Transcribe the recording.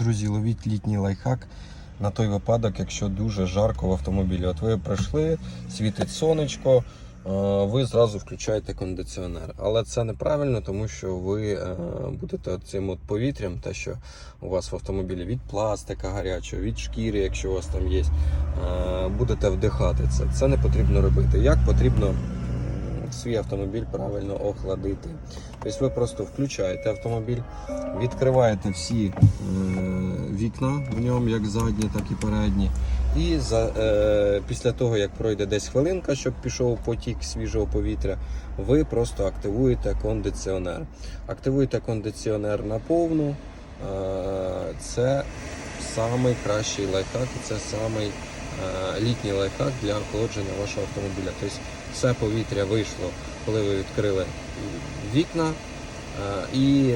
Друзі, ловіть літній лайфхак на той випадок, якщо дуже жарко в автомобілі. От ви прийшли, світить сонечко, е, ви зразу включаєте кондиціонер. Але це неправильно, тому що ви е, будете цим от повітрям, те, що у вас в автомобілі від пластика гарячого, від шкіри, якщо у вас там є, е, будете вдихати це. Це не потрібно робити. Як потрібно свій автомобіль правильно охладити? Тобто ви просто включаєте автомобіль, відкриваєте всі е, вікна в ньому, як задні, так і передні. І за, е, після того, як пройде десь хвилинка, щоб пішов потік свіжого повітря, ви просто активуєте кондиціонер. Активуєте кондиціонер на повну. Е, це самий кращий лайфхак, це самий літній лайфхак для охолодження вашого автомобіля. Тобто все повітря вийшло, коли ви відкрили вікна. Е, І